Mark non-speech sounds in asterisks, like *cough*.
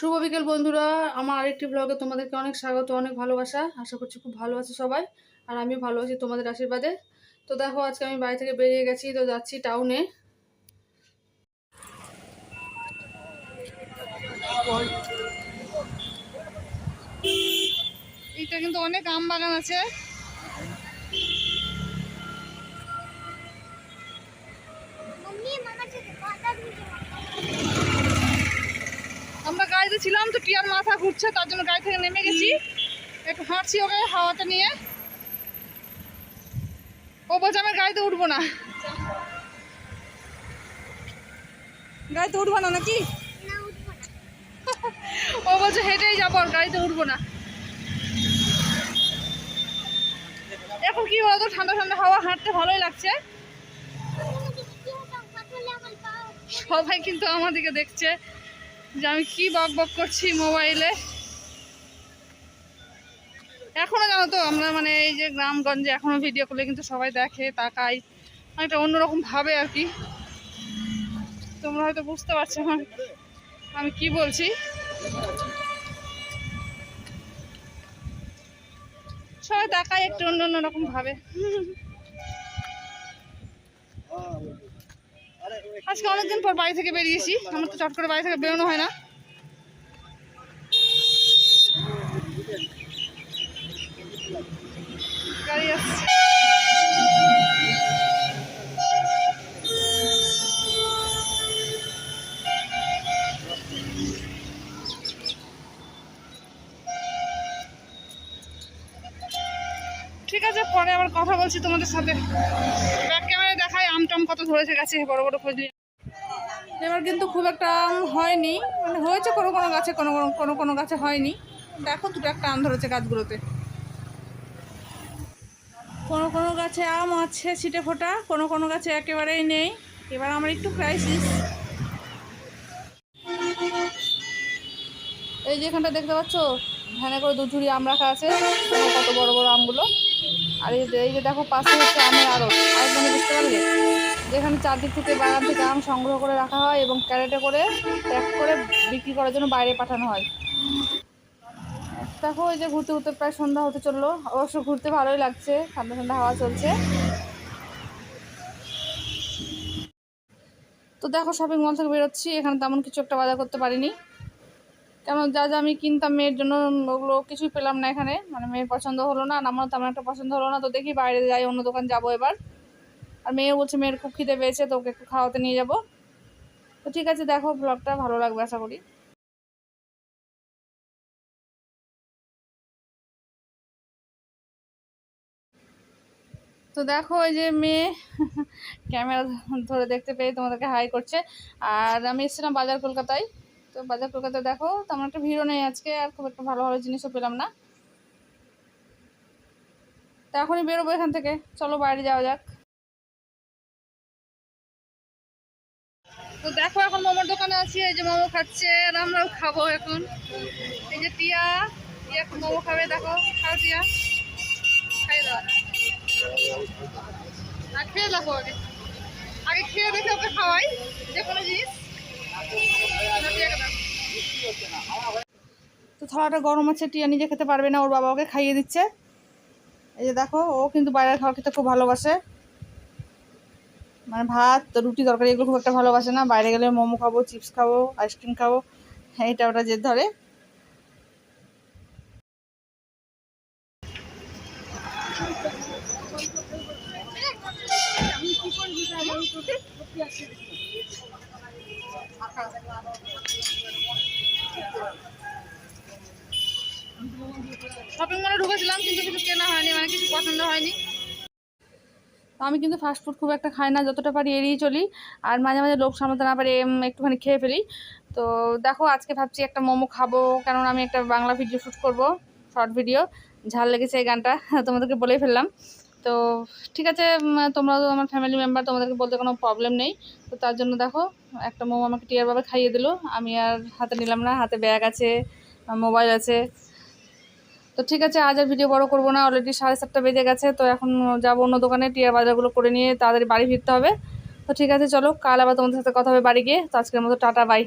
শুভ বিকেল বন্ধুরা। আমার আরেকটি ব্লগে তোমাদেরকে অনেক স্বাগত, অনেক ভালোবাসা। আশা করছি খুব ভালো আছে সবাই, আর আমি ভালো আছি তোমাদের আশীর্বাদে। তো দেখো, আজকে আমি বাড়ি থেকে বেরিয়ে গেছি, তো যাচ্ছি টাউনে এটা কিন্তু অনেক আম বাগান আছে। গাড়িতে ছিলাম তো টিয়ার মাথা ঘুরছে, তার জন্য গাড়ি থেকে নেমে গেছি। একটু হাঁটছি ওকে হাওয়াটা নিয়ে। ও বলছে আমি গাড়িতে উঠবো না। গাড়িতে উঠবো না নাকি? ও বলছে, হেঁটেই যাব, আর গাড়িতে উঠবো না। এখন কি বলতো, ঠান্ডা ঠান্ডা হাওয়া, হাঁটতে ভালোই লাগছে। সবাই কিন্তু আমার দিকে দেখছে। যে আমি কি বক বক করছি মোবাইলে? এখনও জানো তো, আমরা মানে এই যে গ্রামগঞ্জে এখনও ভিডিও করলে কিন্তু সবাই দেখে, তাকাই। একটা অন্যরকম ভাবে আর কি। তোমরা হয়তো বুঝতে পারছ আমি কি বলছি। সবাই তাকায় একটু অন্য অন্য রকম ভাবে। আজকে অনেকদিন পর বাড়ি থেকে বেরিয়েছি। আমার তো চট করে বাড়ি থেকে বেরোনো হয় না। ঠিক আছে, পরে আবার কথা বলছি তোমাদের সাথে। ব্যাক ক্যামেরায় দেখায় আম টাম কত ধরেছে গেছে, বড় বড় ফজলি এবার কিন্তু খুব একটা আম হয়নি। মানে হয়েছে কোনো কোনো গাছে, কোনো কোনো কোনো গাছে হয়নি। দেখো দুটো একটা আম ধরেছে গাছগুলোতে। কোনো কোনো গাছে আম আছে ছিটে ফোটা, কোনো কোনো গাছে একেবারেই নেই। এবার আমার একটু ক্রাইসিস এই যে এখানটা দেখতে পাচ্ছ? ভ্যানে করে দু ঝুড়ি আম রাখা আছে। কত বড় বড় আমগুলো। আর এই যে দেখো, পাশে হচ্ছে আমের আড়ত। আরেকজনে বুঝতে পারলে? যেখানে চারদিক থেকে বাগান থেকে আম সংগ্রহ করে রাখা হয় এবং ক্যারেটে করে প্যাক করে বিক্রি করার জন্য বাইরে পাঠানো হয়। দেখো ওই যে ঘুরতে ঘুরতে প্রায় সন্ধ্যা হতে চলল। অবশ্য ঘুরতে ভালোই লাগছে। ঠান্ডা ঠান্ডা হাওয়া চলছে। তো দেখো শপিং মল থেকে বেরোচ্ছি। এখানে তেমন কিছু একটা বাজার করতে পারিনি। কেন যা যা আমি কিনতাম মেয়ের জন্য ওগুলো কিছুই পেলাম না এখানে। মানে মেয়ের পছন্দ হলো না, আর আমারও তেমন একটা পছন্দ হলো না। তো দেখি বাইরে যাই, অন্য দোকান যাব এবার। আর মেয়ে বলছে, মেয়ের খুব খিদে পেয়েছে তো ওকে একটু খাওয়াতে নিয়ে যাব। তো ঠিক আছে, দেখো ব্লগটা ভালো লাগবে আশা করি। তো দেখো ওই যে মেয়ে, *laughs* ক্যামেরা ধরে দেখতে পেয়ে তোমাদেরকে হাই করছে। আর আমি এসেছিলাম বাজার কলকাতায়। তো বাজার কলকাতায় দেখো, তেমন একটা ভিড়ও নেই আজকে, আর খুব একটা ভালো ভালো জিনিসও পেলাম না। তো এখনই বেরোবো এখান থেকে, চলো বাইরে যাওয়া যাক। তো দেখো এখন মোমোর দোকানে আছি, এই যে মোমো খাচ্ছে, আর আমরাও খাব এখন। এই যে টিয়া টিয়া এখন মোমো খাবে, দেখো, খাও টিয়া। খাই দাও। আর খেয়ে দেখো আগে। আগে খেয়ে দেখে ওকে খাওয়াই, যে কোনো জিনিস। থালাটা গরম আছে, টিয়া নিজে খেতে পারবে না, ওর বাবা ওকে খাইয়ে দিচ্ছে। এই যে দেখো, ও কিন্তু বাইরের খাওয়া খেতে খুব ভালোবাসে। মানে ভাত, রুটি, তরকারি এগুলো খুব একটা ভালোবাসে না। বাইরে গেলে মোমো খাব, চিপস খাব, আইসক্রিম খাব হ্যাঁ এটা ওটা জেদ ধরে। শপিং মলে ঢুকেছিলাম কিন্তু কিছু কেনা হয়নি মানে কিছু পছন্দ হয়নি। আমি কিন্তু ফাস্ট ফুড খুব একটা খাই না যতটা পারি এড়িয়ে চলি। আর মাঝে মাঝে লোক সামলাতে না পারি একটুখানি খেয়ে ফেলি। তো দেখো আজকে ভাবছি একটা মোমো খাব কেননা আমি একটা বাংলা ভিডিও শ্যুট করব শর্ট ভিডিও ঝাল লেগেছে এই গানটা *laughs* তোমাদেরকে বলেই ফেললাম। তো ঠিক আছে উম, তোমরা তো আমার ফ্যামিলি মেম্বার তোমাদেরকে বলতে কোনো প্রবলেম নেই। তো তার জন্য দেখো একটা মোমো আমাকে টিয়ার বাবা খাইয়ে দিল। আমি আর হাতে নিলাম না হাতে ব্যাগ আছে মোবাইল আছে। তো ঠিক আছে, আজ আর ভিডিও বড় করব না অলরেডি সাড়ে সাতটা বেজে গেছে, তো এখন যাব অন্য দোকানে, টিয়া বাজারগুলো করে নিয়ে তাড়াতাড়ি বাড়ি ফিরতে হবে। তো ঠিক আছে, চলো, কাল আবার তোমাদের সাথে কথা হবে বাড়ি গিয়ে, তো আজকের মতো, টাটা বাই